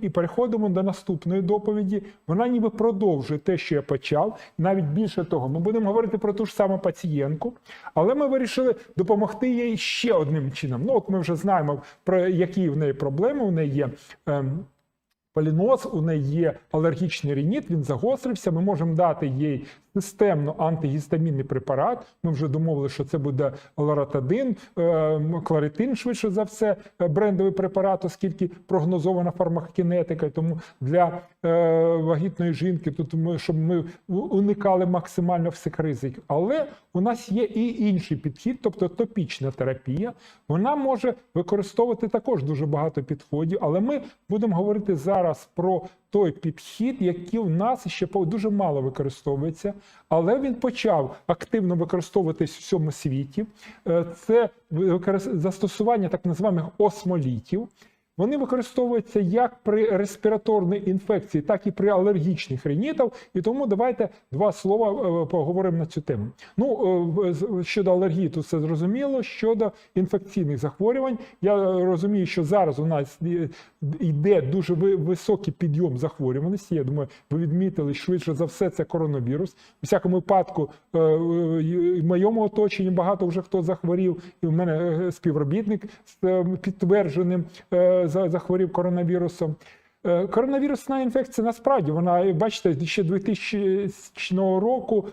І переходимо до наступної доповіді. Вона ніби продовжує те, що я почав. Навіть більше того, ми будемо говорити про ту ж саму пацієнтку, але ми вирішили допомогти їй ще одним чином. Ну, от ми вже знаємо про які в неї проблеми. У неї є. Ем, поліноз, у неї є алергічний рініт, він загострився. Ми можемо дати їй системно антигістамінний препарат. Ми вже домовили, що це буде лоратадин, е, кларитин, швидше за все, е, брендовий препарат, оскільки прогнозована фармакокінетика. Тому для е, вагітної жінки тут щоб ми уникали максимально всіх ризиків. Але у нас є і інший підхід, тобто топічна терапія. Вона може використовувати також дуже багато підходів, але ми будемо говорити зараз про той підхід, який у нас ще дуже мало використовується, але він почав активно використовуватись в всьому світі. Е, Це застосування так званих осмолітів. Вони використовуються як при респіраторній інфекції, так і при алергічних ринітах. І тому давайте два слова е, поговоримо на цю тему. Ну е, щодо алергії, то все зрозуміло. Щодо інфекційних захворювань, я е, розумію, що зараз у нас йде дуже високий підйом захворюваності. Я думаю, ви відмітили швидше за все, це коронавірус. У всякому випадку, в моєму оточенні багато вже хто захворів, і в мене співробітник з підтвердженим захворів коронавірусом. Е, Коронавірусна інфекція насправді вона, бачите, ще 2000 року е,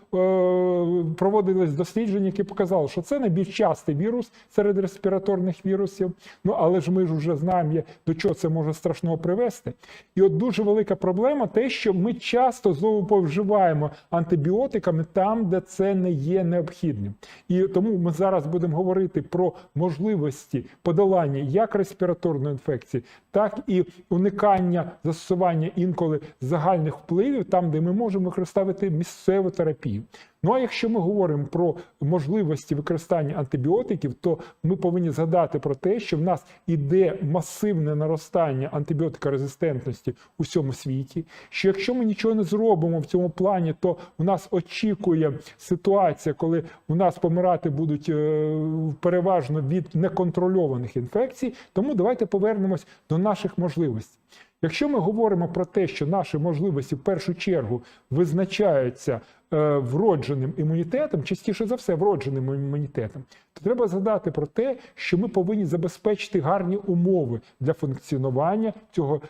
проводились дослідження, які показали, що це найбільш частий вірус серед респіраторних вірусів. Ну але ж ми ж вже знаємо, до чого це може страшного привести. І от дуже велика проблема те, що ми часто знову повживаємо антибіотиками там, де це не є необхідним. І тому ми зараз будемо говорити про можливості подолання як респіраторної інфекції, так і уникання застосування інколи загальних впливів, там, де ми можемо використовувати місцеву терапію. Ну а якщо ми говоримо про можливості використання антибіотиків, то ми повинні згадати про те, що в нас іде масивне наростання антибіотикорезистентності у всьому світі. Що якщо ми нічого не зробимо в цьому плані, то в нас очікує ситуація, коли у нас помирати будуть е, переважно від неконтрольованих інфекцій. Тому давайте повернемось до наших можливостей. Якщо ми говоримо про те, що наші можливості в першу чергу визначаються е, вродженим імунітетом, частіше за все, вродженим імунітетом, то треба згадати про те, що ми повинні забезпечити гарні умови для функціонування цього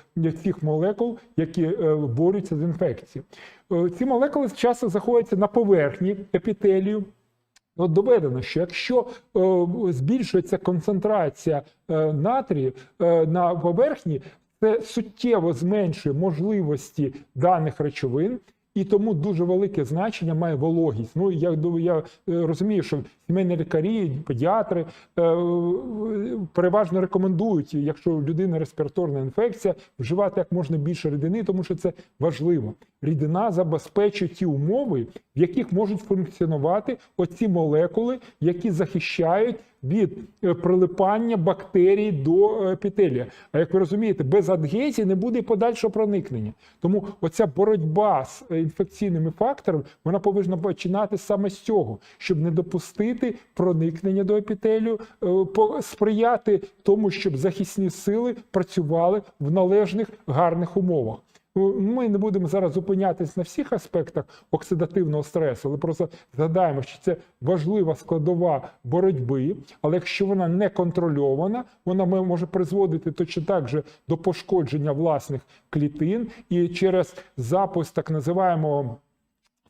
цих молекул, які е, борються з інфекцією. Е, Ці молекули часто знаходяться на поверхні епітелію. От доведено, що якщо е, збільшується концентрація е, натрію е, на поверхні, це суттєво зменшує можливості даних речовин. І тому дуже велике значення має вологість. Ну я я е, розумію, що сімейні лікарі, педіатри е, переважно рекомендують, якщо у людини респіраторна інфекція, вживати як можна більше рідини, тому що це важливо. Рідина забезпечує ті умови, в яких можуть функціонувати оці молекули, які захищають від е, прилипання бактерій до епітелія. А як ви розумієте, без адгезії не буде подальшого проникнення. Тому оця боротьба з е, інфекційними факторами вона повинна починати саме з цього, щоб не допустити проникнення до епітелію, е, сприяти тому, щоб захисні сили працювали в належних гарних умовах. Ми не будемо зараз зупинятись на всіх аспектах оксидативного стресу, але просто згадаємо, що це важлива складова боротьби. Але якщо вона не контрольована, вона може призводити точно так же до пошкодження власних клітин і через запуск так називаємого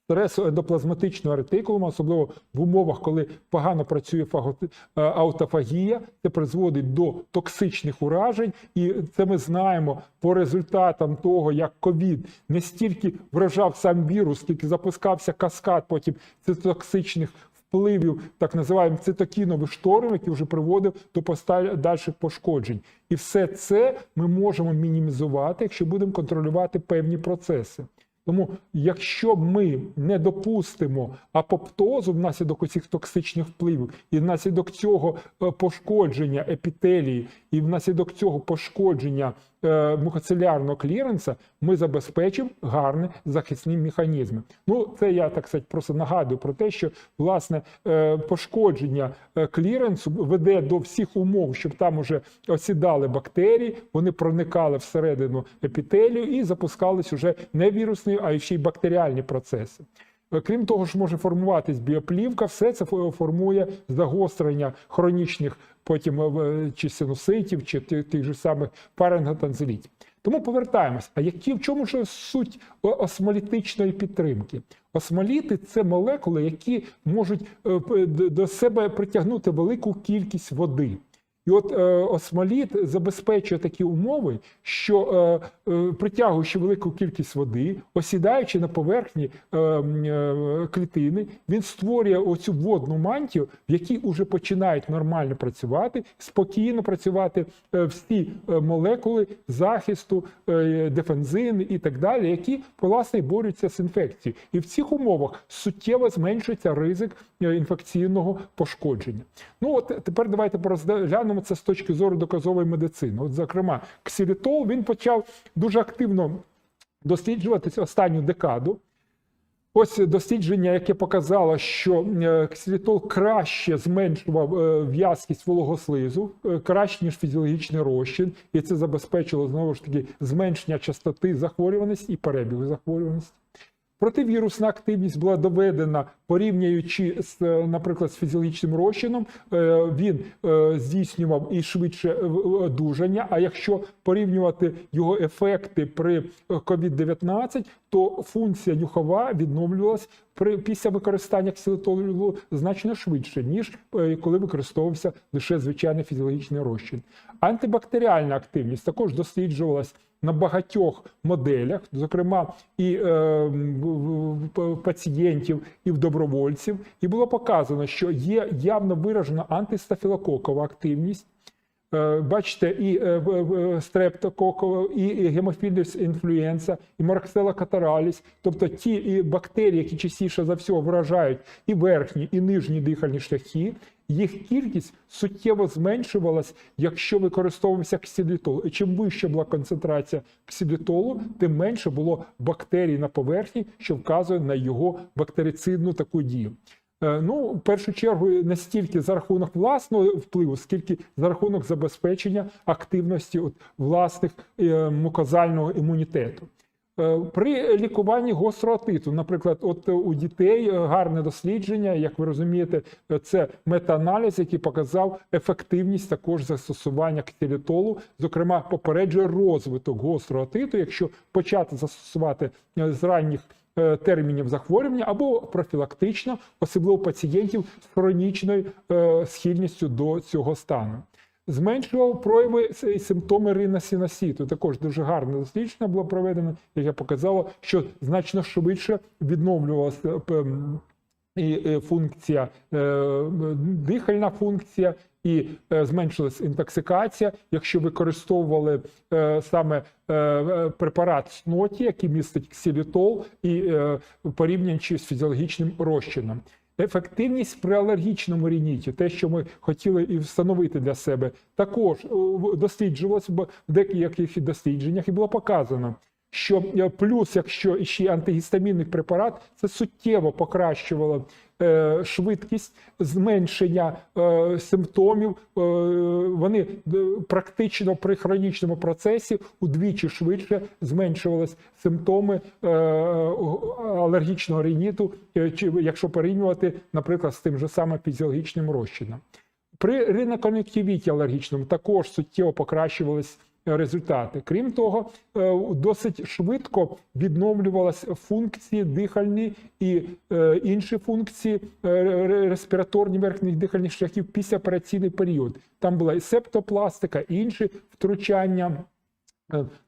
стресу ендоплазматичного ретикулуму, особливо в умовах, коли погано працює е, аутофагія, це призводить до токсичних уражень, і це ми знаємо по результатам того, як ковід не стільки вражав сам вірус, скільки запускався каскад потім цитоксичних впливів, так називаємо цитокінових штормів, які вже приводив до поста- дальших пошкоджень. І все це ми можемо мінімізувати, якщо будемо контролювати певні процеси. Тому, якщо ми не допустимо апоптозу внаслідок цих токсичних впливів і внаслідок цього е, пошкодження епітелії і внаслідок цього пошкодження е, мухоцелярного кліренса ми забезпечимо гарні захисні механізми. Ну, це я так сказати, просто нагадую про те, що власне е, пошкодження кліренсу веде до всіх умов, щоб там уже осідали бактерії, вони проникали всередину епітелію і запускались уже не вірусні, а ще й бактеріальні процеси. Е, Крім того ж, може формуватись біоплівка, все це формує загострення хронічних потім е, чи синуситів, чи тих же самих паренготанзелітів. Тому повертаємось. А які в чому ж суть осмолітичної підтримки? Осмоліти це молекули, які можуть е, до себе притягнути велику кількість води. І от е, осмоліт забезпечує такі умови, що е, е, притягуючи велику кількість води, осідаючи на поверхні е, е, клітини, він створює оцю водну мантію, в якій вже починають нормально працювати, спокійно працювати е, всі е, молекули захисту, е, дефензини і так далі, які власне борються з інфекцією. І в цих умовах суттєво зменшується ризик е, інфекційного пошкодження. Ну от тепер давайте порозглянемо це з точки зору доказової медицини. От, зокрема, ксилітол він почав дуже активно досліджуватися останню декаду. Ось дослідження, яке показало, що е, ксилітол краще зменшував е, в'язкість вологослизу, е, краще ніж фізіологічний розчин, і це забезпечило знову ж таки зменшення частоти захворюваності і перебігу захворюваності. Противірусна активність була доведена, порівнюючи з, е, наприклад, з фізіологічним розчином, е, він е, здійснював і швидше одужання. А якщо порівнювати його ефекти при е, COVID-19, то функція нюхова відновлювалась при після використання ксилітолу значно швидше, ніж коли використовувався лише звичайний фізіологічний розчин. Антибактеріальна активність також досліджувалась на багатьох моделях, зокрема і е, пацієнтів, і в добровольців, і було показано, що є явно виражена антистафілококова активність. Е, Бачите, і е, стрептококова, і гемофіліс інфлюенса, і марксела катараліс, тобто ті бактерії, які частіше за всього вражають і верхні, і нижні дихальні шляхи, їх кількість суттєво зменшувалась, якщо використовувався ксилітол. І чим вища була концентрація ксилітолу, тим менше було бактерій на поверхні, що вказує на його бактерицидну таку дію. Е, Ну, в першу чергу, не стільки за рахунок власного впливу, скільки за рахунок забезпечення активності от, власних е, мукозального імунітету. Е, При лікуванні гостроотиту, наприклад, от у дітей е, гарне дослідження, як ви розумієте, е, це метааналіз, який показав ефективність також застосування ксилітолу, зокрема, попереджує розвиток гостроотиту, якщо почати застосувати з ранніх термінів захворювання або профілактично, особливо пацієнтів з хронічною схильністю до цього стану. Зменшував прояви симптоми риносиносіту. Також дуже гарне дослідження було проведено, яке показало, що значно швидше відновлювалася і е, функція, е, дихальна функція, і е, зменшилась інтоксикація, якщо використовували е, саме е, е, препарат сноті, який містить ксилітол, і е, порівнюючи з фізіологічним розчином. Ефективність при алергічному рініті, те, що ми хотіли і встановити для себе, також е, досліджувалось в деяких дослідженнях, і було показано, що е, плюс, якщо ще антигістамінний препарат, це суттєво покращувало е, швидкість зменшення е, симптомів. Вони практично при хронічному процесі удвічі швидше зменшувались симптоми алергічного риніту, якщо порівнювати, наприклад, з тим же самим фізіологічним розчином. При ринокон'юктивіті алергічному також суттєво покращувались результати. Крім того, е, досить швидко відновлювалися функції дихальні і е, інші функції е, респіраторні верхніх дихальних шляхів після операційний період. Там була і септопластика, і інші втручання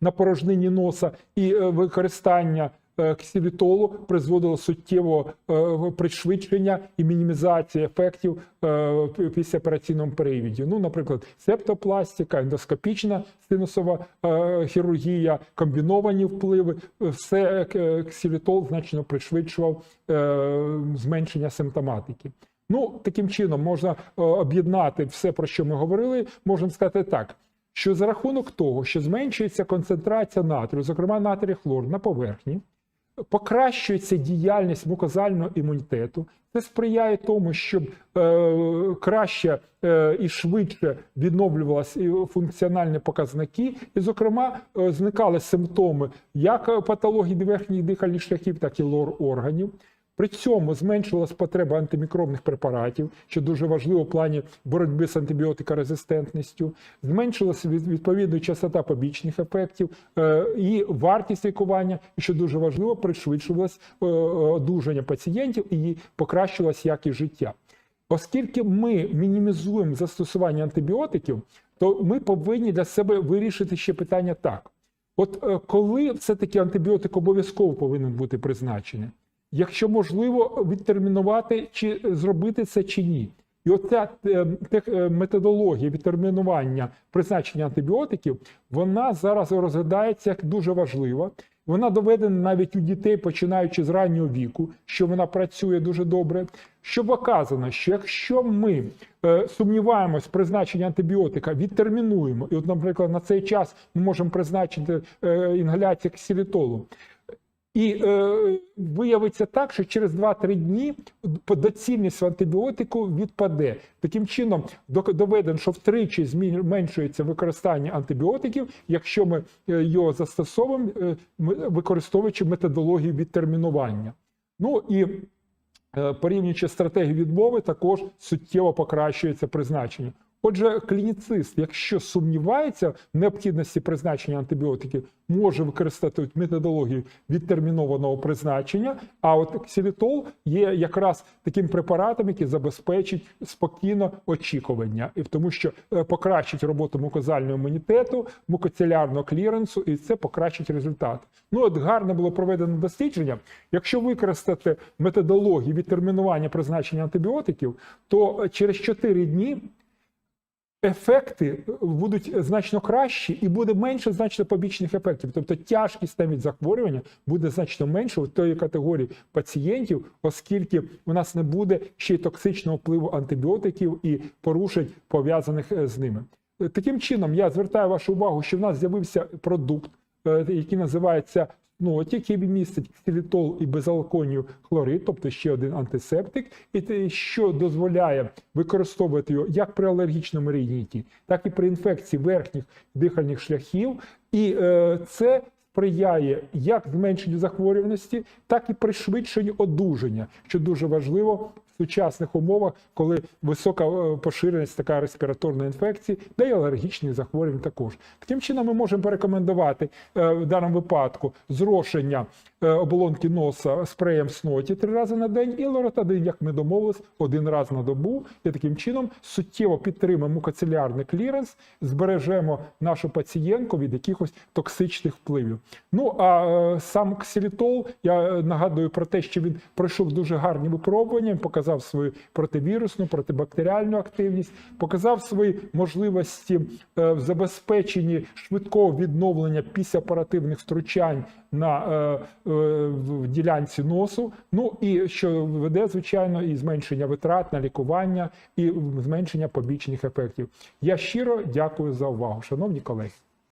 на порожнині носа і використання е, ксилітолу призводило суттєво е, пришвидшення і мінімізації ефектів е, пі- після операційному періоді. Ну, наприклад, септопластика, ендоскопічна синусова хірургія, комбіновані впливи, все ксилітол значно пришвидшував зменшення симптоматики. Ну, таким чином можна об'єднати все, про що ми говорили. Можна сказати так. що за рахунок того, що зменшується концентрація натрію, зокрема натрій хлор на поверхні, покращується діяльність мукозального імунітету. Це сприяє тому, щоб е, краще е, і швидше відновлювалися функціональні показники, і, зокрема, е, зникали симптоми як патології верхніх дихальних шляхів, так і лор органів. При цьому зменшилась потреба антимікробних препаратів, що дуже важливо в плані боротьби з антибіотикорезистентністю. Зменшилася відповідно частота побічних ефектів е, і вартість лікування, що дуже важливо, пришвидшувалось е, одужання пацієнтів і покращилась якість життя. Оскільки ми мінімізуємо застосування антибіотиків, то ми повинні для себе вирішити ще питання так: от е, коли все-таки антибіотик обов'язково повинен бути призначений? Якщо можливо відтермінувати, чи зробити це чи ні. І оця е, е, методологія відтермінування призначення антибіотиків, вона зараз розглядається як дуже важлива. Вона доведена навіть у дітей, починаючи з раннього віку, що вона працює дуже добре. Що показано, що якщо ми е, сумніваємось в призначенні антибіотика, відтермінуємо, і, от, наприклад, на цей час ми можемо призначити інгаляцію ксилітолу, і е, виявиться так, що через 2-3 дні доцільність антибіотику відпаде. Таким чином, доведено, що втричі зменшується використання антибіотиків, якщо ми е, його застосовуємо, е, використовуючи методологію відтермінування. Ну і е, порівнюючи стратегію відмови, також суттєво покращується призначення. Отже, клініцист, якщо сумнівається в необхідності призначення антибіотиків, може використати методологію відтермінованого призначення. А от ксилітол є якраз таким препаратом, який забезпечить спокійно очікування, і тому, що е, покращить роботу мукозального імунітету, мукоцелярного кліренсу, і це покращить результат. Ну от гарно було проведено дослідження. Якщо використати методологію відтермінування призначення антибіотиків, то е, через 4 дні ефекти будуть значно кращі і буде менше значно побічних ефектів. Тобто тяжкість навіть захворювання буде значно менше в тої категорії пацієнтів, оскільки у нас не буде ще й токсичного впливу антибіотиків і порушень пов'язаних е, з ними. Е, Таким чином, я звертаю вашу увагу, що в нас з'явився продукт, е, який називається ну, от який містить ксилітол і безалконію хлорид, тобто ще один антисептик, і те, що дозволяє використовувати його як при алергічному рініті, так і при інфекції верхніх дихальних шляхів. І е, це сприяє як зменшенню захворюваності, так і пришвидшенню одужання, що дуже важливо сучасних умовах, коли висока е, поширеність така респіраторної інфекції, та й алергічних захворювань також. Таким чином, ми можемо порекомендувати е, в даному випадку зрошення е, оболонки носа спреєм сноті три рази на день і лоротадин, як ми домовились, один раз на добу. І таким чином суттєво підтримаємо мукоцелярний кліренс, збережемо нашу пацієнтку від якихось токсичних впливів. Ну а сам ксилітол, я нагадую про те, що він пройшов дуже гарні випробування, він показав свою противірусну, протибактеріальну активність, показав свої можливості е, в забезпеченні швидкого відновлення післяоперативних втручань на е, е, в ділянці носу. Ну і що веде, звичайно, і зменшення витрат на лікування, і зменшення побічних ефектів. Я щиро дякую за увагу, шановні колеги.